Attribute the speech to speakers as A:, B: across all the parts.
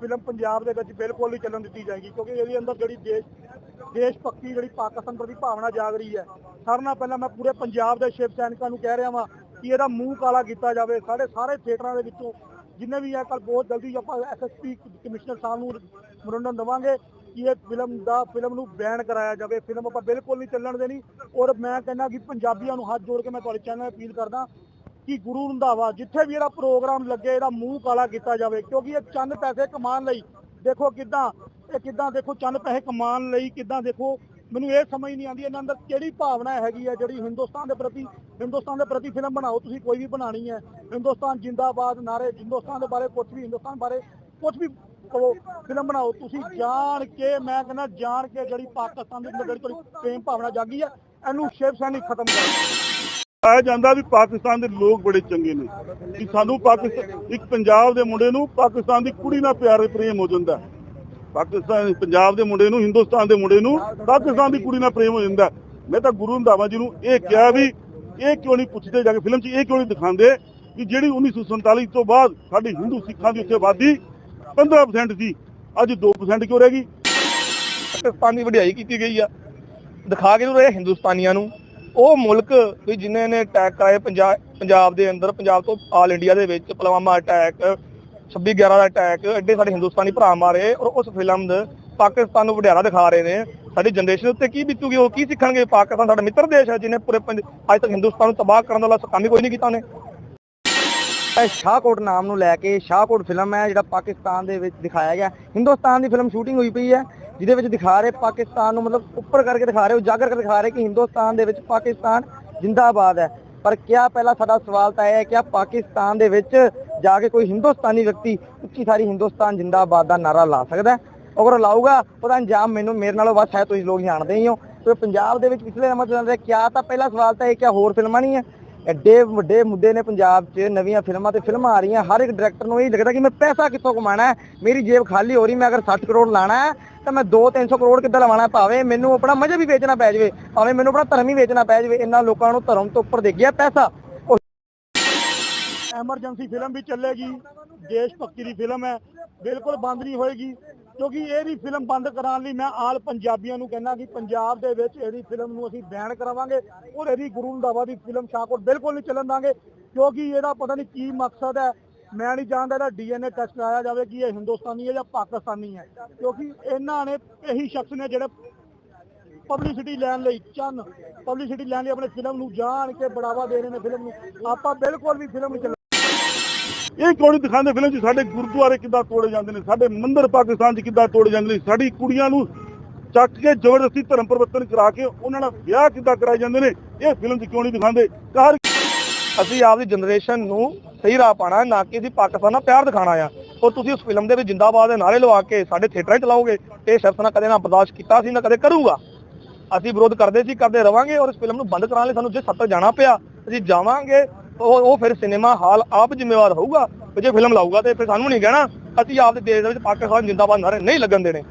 A: Film Punjab ਦੇ ਵਿੱਚ ਬਿਲਕੁਲ ਨਹੀਂ ਚੱਲਣ ਦਿੱਤੀ ਜਾਏਗੀ, ਕਿਉਂਕਿ ਇਹਦੇ ਅੰਦਰ ਜਿਹੜੀ ਦੇਸ਼ ਦੇਸ਼ ਭਗਤੀ, ਜਿਹੜੀ ਪਾਕਿਸਤਾਨ ਪ੍ਰਤੀ ਭਾਵਨਾ ਜਾਗ ਰਹੀ ਹੈ। ਸਾਰਿਆਂ ਨਾਲ ਪਹਿਲਾਂ ਮੈਂ ਪੂਰੇ ਪੰਜਾਬ ਦੇ ਸ਼ਿਵ ਸੈਨਿਕਾਂ ਨੂੰ ਕਹਿ ਰਿਹਾ ਵਾਂ ਕਿ ਇਹਦਾ ਮੂੰਹ ਕਾਲਾ ਕੀਤਾ ਜਾਵੇ। ਸਾਡੇ ਸਾਰੇ ਥੀਏਟਰਾਂ ਦੇ ਵਿੱਚੋਂ ਜਿੰਨੇ ਵੀ ਹੈ ਕੱਲ ਬਹੁਤ ਜਲਦੀ ਆਪਾਂ ਐਸਐਸਪੀ ਕਮਿਸ਼ਨਰ ਸਾਹਿਬ ਨੂੰ ਮਨੋਰੰਜਨ ਦੇਵਾਂਗੇ ਕਿ ਇਹ ਫਿਲਮ ਦਾ, ਫਿਲਮ ਨੂੰ ਬੈਨ ਕਰਾਇਆ ਜਾਵੇ। ਫਿਲਮ ਆਪਾਂ ਬਿਲਕੁਲ ਨਹੀਂ ਚੱਲਣ ਦੇਣੀ। ਔਰ ਮੈਂ ਕਹਿੰਦਾ ਕਿ ਪੰਜਾਬੀਆਂ ਨੂੰ ਹੱਥ ਜੋੜ ਕੇ ਮੈਂ ਤੁਹਾਡੇ ਚੈਨਲ ਅਪੀਲ ਕਰਦਾ ਕਿ ਗੁਰੂ ਰੰਧਾਵਾ, ਜਿੱਥੇ ਵੀ ਇਹਦਾ ਪ੍ਰੋਗਰਾਮ ਲੱਗੇ, ਇਹਦਾ ਮੂੰਹ ਕਾਲਾ ਕੀਤਾ ਜਾਵੇ, ਕਿਉਂਕਿ ਇਹ ਚੰਦ ਪੈਸੇ ਕਮਾਉਣ ਲਈ, ਦੇਖੋ ਕਿਦਾਂ, ਇਹ ਕਿਦਾਂ ਦੇਖੋ ਚੰਦ ਪੈਸੇ ਕਮਾਉਣ ਲਈ ਕਿਦਾਂ ਦੇਖੋ, ਮੈਨੂੰ ਇਹ ਸਮਝ ਨਹੀਂ ਆਉਂਦੀ ਇਹਨਾਂ ਅੰਦਰ ਕਿਹੜੀ ਭਾਵਨਾ ਹੈਗੀ ਹੈ, ਜਿਹੜੀ ਹਿੰਦੁਸਤਾਨ ਦੇ ਪ੍ਰਤੀ, ਹਿੰਦੁਸਤਾਨ ਦੇ ਪ੍ਰਤੀ ਫਿਲਮ ਬਣਾਓ, ਤੁਸੀਂ ਕੋਈ ਵੀ ਬਣਾਣੀ ਹੈ, ਹਿੰਦੁਸਤਾਨ ਜਿੰਦਾਬਾਦ, ਨਾਰੇ, ਹਿੰਦੁਸਤਾਨ ਦੇ ਬਾਰੇ ਕੁਝ ਵੀ, ਹਿੰਦੁਸਤਾਨ ਬਾਰੇ ਕੁਝ ਵੀ ਕਹੋ, ਫਿਲਮ ਬਣਾਓ, ਤੁਸੀਂ ਜਾਣ ਕੇ, ਮੈਂ ਕਹਿੰਦਾ ਜਾਣ ਕੇ ਜਿਹੜੀ ਪਾਕਿਸਤਾਨ ਦੇ ਜਿਹੜੀ ਤੁਹਾਡੀ ਪ੍ਰੇਮ ਭਾਵਨਾ ਜਾਗੀ ਹੈ, ਇਹਨੂੰ ਸ਼ਿਵ ਸੈਨਿਕ ਖਤਮ ਕਰੋ।
B: ਆਇਆ ਜਾਂਦਾ ਵੀ ਪਾਕਿਸਤਾਨ ਦੇ ਲੋਕ ਬੜੇ ਚੰਗੇ ਨੇ ਕਿ ਸਾਨੂੰ ਪਾਕਿਸਤਾਨ ਇੱਕ ਪੰਜਾਬ ਦੇ ਮੁੰਡੇ ਨੂੰ ਪਾਕਿਸਤਾਨ ਦੀ ਕੁੜੀ ਨਾਲ ਪਿਆਰ ਪ੍ਰੇਮ ਹੋ ਜਾਂਦਾ। ਪਾਕਿਸਤਾਨ ਪੰਜਾਬ ਦੇ ਮੁੰਡੇ ਨੂੰ, ਹਿੰਦੁਸਤਾਨ ਦੇ ਮੁੰਡੇ ਨੂੰ ਪਾਕਿਸਤਾਨ ਦੀ ਕੁੜੀ ਨਾਲ ਪ੍ਰੇਮ ਹੋ ਜਾਂਦਾ। ਮੈਂ ਤਾਂ ਗੁਰੂ ਰੰਧਾਵਾ ਜੀ ਨੂੰ ਇਹ ਕਿਹਾ ਵੀ ਇਹ ਕਿਉਂ ਨਹੀਂ ਪੁੱਛਦੇ ਜਾ ਕੇ ਫਿਲਮ 'ਚ ਇਹ ਕਿਉਂ ਨਹੀਂ ਦਿਖਾਉਂਦੇ ਕਿ ਜਿਹੜੀ 1947 ਤੋਂ ਬਾਅਦ ਸਾਡੀ ਹਿੰਦੂ ਸਿੱਖਾਂ ਦੀ ਉੱਥੇ ਆਬਾਦੀ 15% ਸੀ, ਅੱਜ 2% ਕਿਉਂ ਰਹਿ ਗਈ?
C: ਪਾਕਿਸਤਾਨ ਦੀ ਵਡਿਆਈ ਕੀਤੀ ਗਈ ਆ। ਦਿਖਾ ਕੇ ਰਹੇ ਹਿੰਦੁਸਤਾਨੀਆਂ ਨੂੰ। ਉਹ ਮੁਲਕ ਵੀ ਜਿਨ੍ਹਾਂ ਨੇ ਅਟੈਕ ਕਰਾਏ ਪੰਜਾਬ ਦੇ ਅੰਦਰ, ਪੰਜਾਬ ਤੋਂ ਆਲ ਇੰਡੀਆ ਦੇ ਵਿੱਚ ਪੁਲਵਾਮਾ ਅਟੈਕ 26 11 ਦਾ ਅਟੈਕ ਐਡੇ ਸਾਡੇ ਹਿੰਦੁਸਤਾਨੀ ਭਰਾ ਮਾਰੇ ਔਰ ਉਸ ਫਿਲਮ ਦੇ ਪਾਕਿਸਤਾਨ ਨੂੰ ਵਡਿਆਰਾ ਦਿਖਾ ਰਹੇ ਨੇ। ਸਾਡੀ ਜਨਰੇਸ਼ਨ ਉੱਤੇ ਕੀ ਬੀਤੂਗੀ, ਉਹ ਕੀ ਸਿੱਖਣਗੇ? ਪਾਕਿਸਤਾਨ ਸਾਡਾ ਮਿੱਤਰ ਦੇਸ਼ ਹੈ, ਜਿਹਨੇ ਪੂਰੇ ਪੰਜ- ਅੱਜ ਤੱਕ ਹਿੰਦੁਸਤਾਨ ਨੂੰ ਤਬਾਹ ਕਰਨ ਦਾ ਕੰਮ ਹੀ ਕੋਈ ਨਹੀਂ ਕੀਤਾ ਉਹਨੇ
D: ਸ਼ਾਹਕੋਟ ਨਾਮ ਨੂੰ ਲੈ ਕੇ ਸ਼ਾਹਕੋਟ ਫਿਲਮ ਹੈ, ਜਿਹੜਾ ਪਾਕਿਸਤਾਨ ਦੇ ਵਿੱਚ ਦਿਖਾਇਆ ਗਿਆ। ਹਿੰਦੁਸਤਾਨ ਦੀ ਫਿਲਮ ਸ਼ੂਟਿੰਗ ਹੋਈ ਪਈ ਹੈ। ਜਿਹਦੇ ਵਿੱਚ ਦਿਖਾ ਰਹੇ ਪਾਕਿਸਤਾਨ ਨੂੰ, ਮਤਲਬ ਉੱਪਰ ਕਰਕੇ ਦਿਖਾ ਰਹੇ, ਉਜਾਗਰ ਕਰਕੇ ਦਿਖਾ ਰਹੇ ਕਿ ਹਿੰਦੁਸਤਾਨ ਦੇ ਵਿੱਚ ਪਾਕਿਸਤਾਨ ਜਿੰਦਾਬਾਦ ਹੈ। ਪਰ ਕਿਆ ਪਹਿਲਾ ਸਾਡਾ ਸਵਾਲ ਤਾਂ ਇਹ ਹੈ ਕਿ ਪਾਕਿਸਤਾਨ ਦੇ ਵਿੱਚ ਜਾ ਕੇ ਕੋਈ ਹਿੰਦੁਸਤਾਨੀ ਵਿਅਕਤੀ ਉੱਚੀ ਸਾਰੀ ਹਿੰਦੁਸਤਾਨ ਜਿੰਦਾਬਾਦ ਦਾ ਨਾਰਾ ਲਾ ਸਕਦਾ ਹੈ? ਅਗਰ ਲਾਊਗਾ, ਉਹਦਾ ਅੰਜਾਮ ਮੈਨੂੰ, ਮੇਰੇ ਨਾਲੋਂ ਵੱਧ ਹੈ ਤੁਸੀਂ ਲੋਕ ਜਾਣਦੇ ਹੀ ਹੋ। ਤੇ ਪੰਜਾਬ ਦੇ ਵਿੱਚ ਪਿਛਲੇ ਨੰਬਰ ਚੱਲ ਰਿਹਾ, ਕਿਆ ਤਾਂ ਪਹਿਲਾ ਸਵਾਲ ਤਾਂ ਇਹ ਕਿ ਹੋਰ ਫਿਲਮਾਂ ਨਹੀਂ ਹੈ? ਐਡੇ ਵੱਡੇ ਮੁੱਦੇ ਨੇ ਪੰਜਾਬ 'ਚ, ਨਵੀਆਂ ਫਿਲਮਾਂ ਤੇ ਫਿਲਮਾਂ ਆ ਰਹੀਆਂ, ਹਰ ਇੱਕ ਡਾਇਰੈਕਟਰ ਨੂੰ ਇਹ ਲੱਗਦਾ ਕਿ ਮੈਂ ਪੈਸਾ ਕਿੱਥੋਂ ਕਮਾਣਾ ਹੈ? ਮੇਰੀ ਜੇਬ ਖਾਲੀ ਹੋ ਰਹੀ, ਮੈਂ ਅਗਰ 60 ਕਰੋੜ ਲਾਣਾ ਹੈ ਤਾਂ ਮੈਂ 2-300 ਕਰੋੜ ਕਿੱਦਾਂ ਲਵਾਣਾ ਭਾਵੇਂ ਮੈਨੂੰ ਆਪਣਾ ਮਜ਼ਾ ਵੀ ਵੇਚਣਾ ਪੈ ਜਾਵੇ, ਭਾਵੇਂ ਮੈਨੂੰ ਆਪਣਾ ਧਰਮ ਹੀ ਵੇਚਣਾ ਪੈ ਜਾਵੇ ਇਹਨਾਂ ਲੋਕਾਂ ਨੂੰ ਧਰਮ ਤੋਂ ਉੱਪਰ ਦੇ ਗਿਆ ਪੈਸਾ
A: ਐਮਰਜੈਂਸੀ ਫਿਲਮ ਵੀ ਚੱਲੇਗੀ, ਦੇਸ਼ ਭਗਤੀ ਦੀ ਫਿਲਮ ਹੈ, ਬਿਲਕੁਲ ਬੰਦ ਨਹੀਂ ਹੋਏਗੀ, ਕਿਉਂਕਿ ਇਹਦੀ ਫਿਲਮ ਬੰਦ ਕਰਾਉਣ ਲਈ ਮੈਂ ਆਲ ਪੰਜਾਬੀਆਂ ਨੂੰ ਕਹਿੰਦਾ ਕਿ ਪੰਜਾਬ ਦੇ ਵਿੱਚ ਇਹਦੀ ਫਿਲਮ ਨੂੰ ਅਸੀਂ ਬੈਨ ਕਰਾਵਾਂਗੇ ਔਰ ਇਹਦੀ ਗੁਰੂ ਰੰਧਾਵਾ ਦੀ ਫਿਲਮ ਸ਼ਾਹਕੋਟ ਬਿਲਕੁਲ ਨਹੀਂ ਚੱਲਣ ਦਾਂਗੇ, ਕਿਉਂਕਿ ਇਹਦਾ ਪਤਾ ਨਹੀਂ ਕੀ ਮਕਸਦ ਹੈ ਮੈਂ ਨਹੀਂ ਜਾਣਦਾ ਇਹਦਾ ਡੀਐਨਏ ਟੈਸਟ ਕਰਾਇਆ ਜਾਵੇ ਕਿ ਇਹ ਹਿੰਦੁਸਤਾਨੀ ਹੈ ਜਾਂ ਪਾਕਿਸਤਾਨੀ ਹੈ, ਕਿਉਂਕਿ ਇਹਨਾਂ ਨੇ ਇਹੀ ਸ਼ਖਸ ਨੇ ਜਿਹੜੇ ਪਬਲਿਸਿਟੀ ਲੈਣ ਲਈ ਚੰਨ ਪਬਲਿਸਿਟੀ ਲੈਣ ਲਈ ਆਪਣੇ ਫਿਲਮ ਨੂੰ ਜਾਣ ਕੇ ਬੜਾਵਾ ਦੇ ਰਹੇ ਨੇ ਫਿਲਮ ਨੂੰ। ਆਪਾਂ ਬਿਲਕੁਲ ਵੀ ਫਿਲਮ ਨਹੀਂ
B: ਇਹ ਕਿਉਂ ਨਹੀਂ ਦਿਖਾਉਂਦੇ ਫਿਲਮ 'ਚ ਸਾਡੇ ਗੁਰਦੁਆਰੇ ਕਿੱਦਾਂ ਤੋੜੇ ਜਾਂਦੇ ਨੇ? ਸਾਡੇ ਮੰਦਿਰ ਪਾਕਿਸਤਾਨ 'ਚ ਕਿੱਦਾਂ ਤੋੜੇ ਜਾਂਦੇ ਨੇ? ਸਾਡੀ ਕੁੜੀਆਂ ਨੂੰ ਚੱਕ ਕੇ ਜ਼ਬਰਦਸਤੀ ਧਰਮ ਪਰਿਵਰਤਨ ਕਰਾ ਕੇ ਉਹਨਾਂ ਨਾਲ ਵਿਆਹ ਕਿੱਦਾਂ ਕਰਾਏ ਜਾਂਦੇ ਨੇ? ਇਹ ਫਿਲਮ 'ਚ ਕਿਉਂ ਨਹੀਂ ਦਿਖਾਉਂਦੇ? ਕਾਰ
C: ਅਸੀਂ ਆਪਦੀ ਜਨਰੇਸ਼ਨ ਨੂੰ ਸਹੀ ਰਾਹ ਪਾਣਾ ਨਾ ਕਿ ਅਸੀਂ ਪਾਕਿਸਤਾਨ ਨਾਲ ਪਿਆਰ ਦਿਖਾਣਾ ਆ। ਔਰ ਤੁਸੀਂ ਉਸ ਫਿਲਮ ਦੇ ਵਿੱਚ ਜਿੰਦਾਬਾਦ ਦੇ ਨਾਰੇ ਲਵਾ ਕੇ ਸਾਡੇ ਥੀਏਟਰਾਂ 'ਚ ਚਲਾਓਗੇ। ਇਹ ਸ਼ਰਤ ਨਾ ਕਦੇ ਨਾ ਬਰਦਾਸ਼ਤ ਕੀਤਾ ਸੀ, ਨਾ ਕਦੇ ਕਰੂਗਾ। ਅਸੀਂ ਵਿਰੋਧ ਕਰਦੇ ਸੀ, ਕਰਦੇ ਰਵਾਂਗੇ ਔਰ ਇਸ ਫਿਲਮ ਨੂੰ ਬੰਦ ਕਰਾਉਣ ਲਈ ਸਾਨੂੰ ਜੇ ਸੱਤ ਜਾਣਾ ਪਿਆ, ਅਸੀਂ ਜਾਵਾਂਗੇ। ਉਹ ਉਹ ਫਿਰ ਸਿਨੇਮਾ ਹਾਲ ਆਪ ਜ਼ਿੰਮੇਵਾਰ ਹੋਊਗਾ ਜੇ ਫਿਲਮ ਲਾਊਗਾ ਤੇ ਫਿਰ ਸਾਨੂੰ ਨਹੀਂ ਕਹਿਣਾ। ਅਸੀਂ ਆਪਦੇ ਦੇਸ਼ ਦੇ ਵਿੱਚ ਪਾਕਿਸਤਾਨ ਜਿੰਦਾਬਾਦ ਨਾਰੇ ਨਹੀਂ ਲੱਗਣ ਦੇਣੇ।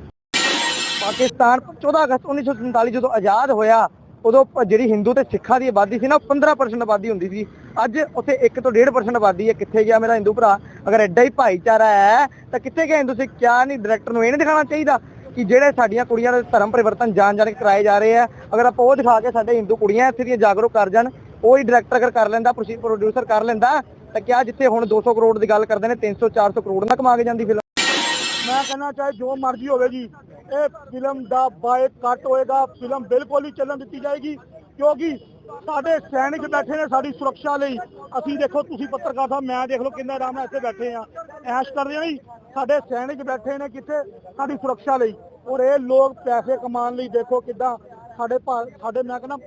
D: ਪਾਕਿਸਤਾਨ 14 ਅਗਸਤ 1947 ਜਦੋਂ ਆਜ਼ਾਦ ਹੋਇਆ ਉਦੋਂ ਜਿਹੜੀ ਹਿੰਦੂ ਤੇ ਸਿੱਖਾਂ ਦੀ ਆਬਾਦੀ ਸੀ ਨਾ, ਉਹ 15% ਆਬਾਦੀ ਹੁੰਦੀ ਸੀ। ਅੱਜ ਉੱਥੇ 1 ਤੋਂ 1.5% ਆਬਾਦੀ ਹੈ। ਕਿੱਥੇ ਗਿਆ ਮੇਰਾ ਹਿੰਦੂ ਭਰਾ? ਅਗਰ ਐਡਾ ਹੀ ਭਾਈਚਾਰਾ ਹੈ, ਤਾਂ ਕਿੱਥੇ ਗਿਆ ਹਿੰਦੂ ਸਿੱਖ ਕਿਆ ਨਹੀਂ ਡਾਇਰੈਕਟਰ ਨੂੰ ਇਹ ਨਹੀਂ ਦਿਖਾਉਣਾ ਚਾਹੀਦਾ ਕਿ ਜਿਹੜੇ ਸਾਡੀਆਂ ਕੁੜੀਆਂ ਦੇ ਧਰਮ ਪਰਿਵਰਤਨ ਜਾਣ ਜਾਣ ਕੇ ਕਰਾਏ ਜਾ ਰਹੇ ਆ। ਅਗਰ ਆਪਾਂ ਉਹ ਦਿਖਾ ਕੇ ਸਾਡੇ ਹਿੰਦੂ ਕੁੜੀਆਂ ਇੱਥੇ ਦੀਆਂ ਜਾਗਰੂਕ ਕਰ ਜਾਣ, ਉਹ ਹੀ ਡਾਇਰੈਕਟਰ ਅਗਰ ਕਰ ਲੈਂਦਾ ਪ੍ਰੋਡਿਊਸਰ ਕਰ ਲੈਂਦਾ, ਤਾਂ ਕਿਆ ਜਿੱਥੇ ਹੁਣ 200 ਕਰੋੜ ਦੀ ਗੱਲ ਕਰਦੇ ਨੇ 300 400 ਕਰੋੜ ਨਾ ਕਮਾ ਕੇ ਜਾਂਦੀ ਫਿਲਮ
A: ਮੈਂ ਕਹਿੰਦਾ ਚਾਹੇ ਜੋ ਮਰਜ਼ੀ ਹੋਵੇ ਜੀ, ਇਹ ਫਿਲਮ ਦਾ ਬਾਇਕਾਟ ਹੋਏਗਾ ਫਿਲਮ ਬਿਲਕੁਲ ਹੀ ਚੱਲਣ ਦਿੱਤੀ ਜਾਏਗੀ, ਕਿਉਂਕਿ ਸਾਡੇ ਸੈਨਿਕ ਬੈਠੇ ਨੇ ਸਾਡੀ ਸੁਰੱਖਿਆ ਲਈ। ਅਸੀਂ ਦੇਖੋ, ਤੁਸੀਂ ਪੱਤਰਕਾਰ ਸਾਹਿਬ, ਮੈਂ ਦੇਖ ਲਓ ਕਿੰਨਾ ਆਰਾਮ ਨਾਲ ਇੱਥੇ ਬੈਠੇ ਆ ਐਸ਼ ਕਰ ਰਹੇ ਆ ਜੀ, ਸਾਡੇ ਸੈਨਿਕ ਬੈਠੇ ਨੇ ਕਿੱਥੇ? ਸਾਡੀ ਸੁਰੱਖਿਆ ਲਈ। ਔਰ ਇਹ ਲੋਕ ਪੈਸੇ ਕਮਾਉਣ ਲਈ ਦੇਖੋ ਕਿੱਦਾਂ ਸਾਡੇ ਭਾ- ਸਾਡੇ ਮੈਂ ਕਹਿੰਦਾ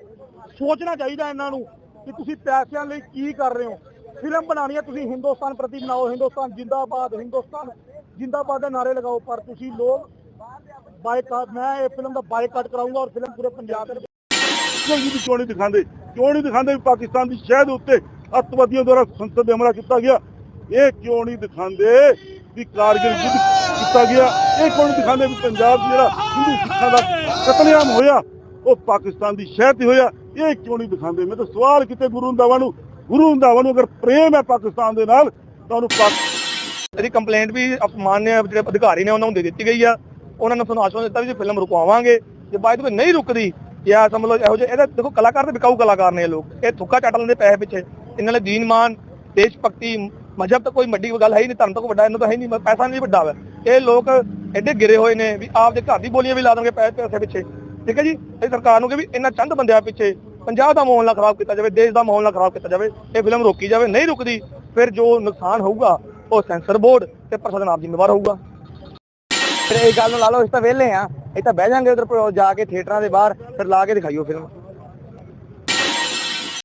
A: ਸੋਚਣਾ ਚਾਹੀਦਾ ਇਹਨਾਂ ਨੂੰ ਕਿ ਤੁਸੀਂ ਪੈਸਿਆਂ ਲਈ ਕੀ ਕਰ ਰਹੇ ਹੋ। ਫਿਲਮ ਬਣਾਉਣੀ ਹੈ, ਤੁਸੀਂ ਹਿੰਦੁਸਤਾਨ ਪ੍ਰਤੀ ਬਣਾਓ, ਹਿੰਦੁਸਤਾਨ ਜਿੰਦਾਬਾਦ ਹਿੰਦੁਸਤਾਨ ਜਿੰਦਾਬਾਦ ਦੇ ਨਾਰੇ ਲਗਾਓ, ਪਰ ਤੁਸੀਂ ਲੋਕ ਬਾਈਕਾਟ, ਮੈਂ ਇਹ ਫਿਲਮ ਦਾ ਬਾਈਕਾਟ ਕਰਾਉਂਗਾ ਔਰ ਫਿਲਮ ਪੂਰੇ ਪੰਜਾਬ ਦੇ
B: ਫਿਲਮ ਕਿਉਂ ਨਹੀਂ ਦਿਖਾਉਂਦੇ? ਕਿਉਂ ਨਹੀਂ ਦਿਖਾਉਂਦੇ? ਵੀ ਪਾਕਿਸਤਾਨ ਦੀ ਸ਼ਹਿਦ ਉੱਤੇ ਅੱਤਵਾਦੀਆਂ ਦੁਆਰਾ ਸੰਸਦ ਦੇ ਹਮਲਾ ਕੀਤਾ ਗਿਆ। ਇਹ ਕਿਉਂ ਨਹੀਂ ਦਿਖਾਉਂਦੇ ਵੀ ਕਾਰਗਿਲ ਯੁੱਧ ਕੀਤਾ ਗਿਆ? ਇਹ ਕਿਉਂ ਨਹੀਂ ਦਿਖਾਉਂਦੇ ਵੀ ਪੰਜਾਬ ਜਿਹੜਾ ਹਿੰਦੂ ਸਿੱਖਾਂ ਦਾ ਕਤਲੇਆਮ ਹੋਇਆ, ਉਹ ਪਾਕਿਸਤਾਨ ਦੀ ਸ਼ਹਿਦ ਤੇ ਹੋਇਆ? ਇਹ ਕਿਉਂ ਨਹੀਂ ਦਿਖਾਉਂਦੇ? ਮੈਂ ਤਾਂ ਸਵਾਲ ਕਿਤੇ ਗੁਰੂ ਰੰਧਾਵਾ ਨੂੰ ਗੁਰੂ ਰੰਧਾਵਾ ਨੂੰ ਅਗਰ ਪ੍ਰੇਮ ਹੈ ਪਾਕਿਸਤਾਨ ਦੇ ਨਾਲ, ਤਾਂ ਉਹਨੂੰ
C: ਇਹਦੀ ਕੰਪਲੇਂਟ ਵੀ ਮਾਨਯ ਜਿਹੜੇ ਅਧਿਕਾਰੀ ਨੇ, ਉਹਨਾਂ ਨੂੰ ਦੇ ਦਿੱਤੀ ਗਈ ਆ। ਉਹਨਾਂ ਨੇ ਸਾਨੂੰ ਆਸ਼ਵਾਸਨ ਦਿੱਤਾ ਵੀ ਜੇ ਫਿਲਮ ਰੁਕਵਾਵਾਂਗੇ, ਜੇ ਬਾਅਦ ਵਿੱਚ ਨਹੀਂ ਰੁਕਦੀ, ਜਾਂ ਸਮਝ ਇਹੋ ਜਿਹੇ ਇਹਦਾ ਦੇਖੋ, ਕਲਾਕਾਰ ਤੇ ਵਿਕਾਊ ਕਲਾਕਾਰ ਨੇ ਇਹ ਲੋਕ। ਇਹ ਥੁੱਕਾ ਚੱਟ ਲੈਂਦੇ ਪੈਸੇ ਪਿੱਛੇ। ਇਹਨਾਂ ਨੇ ਦੀਨ ਮਾਨ, ਦੇਸ਼ ਭਗਤੀ ਮਜਹਬ ਤਾਂ ਕੋਈ ਵੱਡੀ ਗੱਲ ਹੈ ਹੀ ਨਹੀਂ, ਧਰਮ ਤਾਂ ਕੋਈ ਵੱਡਾ, ਇਹਨਾਂ ਤਾਂ ਹੈ ਹੀ ਨਹੀਂ ਪੈਸਾ ਨਹੀਂ ਵੱਡਾ ਵਾ। ਇਹ ਲੋਕ ਐਡੇ ਗਿਰੇ ਹੋਏ ਨੇ ਵੀ ਆਪਦੇ ਘਰ ਦੀ ਬੋਲੀਆਂ ਵੀ ਲਾ ਦੇਣਗੇ ਪੈਸੇ ਪੈਸੇ ਪਿੱਛੇ। ਠੀਕ ਹੈ ਜੀ? ਇਹ ਸਰਕਾਰ ਨੂੰ ਕਿ ਵੀ ਇਹਨਾਂ ਚੰਦ ਬੰਦਿਆਂ ਪਿੱਛੇ ਪੰਜਾਬ ਦਾ ਮਾਹੌਲ ਨਾ ਖਰਾਬ ਕੀਤਾ ਜਾਵੇ, ਦੇਸ਼ ਦਾ ਮਾਹੌਲ ਨਾ ਖਰਾਬ ਕੀਤਾ ਜਾਵੇ, ਇਹ ਫਿਲਮ ਰੋਕੀ ਜਾਵੇ, ਨਹੀਂ ਰੁਕਦੀ, ਫਿਰ ਜੋ ਨੁਕਸਾਨ ਹੋਊਗਾ, ਉਹ ਸੈਂਸਰ ਬੋਰਡ ਤੇ ਪ੍ਰਸ਼ਾਸਨ ਆਪ ਜ਼ਿੰਮੇਵਾਰ ਹੋਊਗਾ।
D: ਫਿਰ ਇਹ ਗੱਲ ਲਾ ਲਓ ਇਸ ਤਾਂ ਵਿਹਲੇ ਆ ਇਹ ਤਾਂ ਬਹਿ ਜਾਾਂਗੇ ਉਧਰ, ਜਾ ਕੇ ਥੀਏਟਰਾਂ ਦੇ ਬਾਹਰ, ਫਿਰ ਲਾ ਕੇ ਦਿਖਾਈਓ ਫਿਲਮ।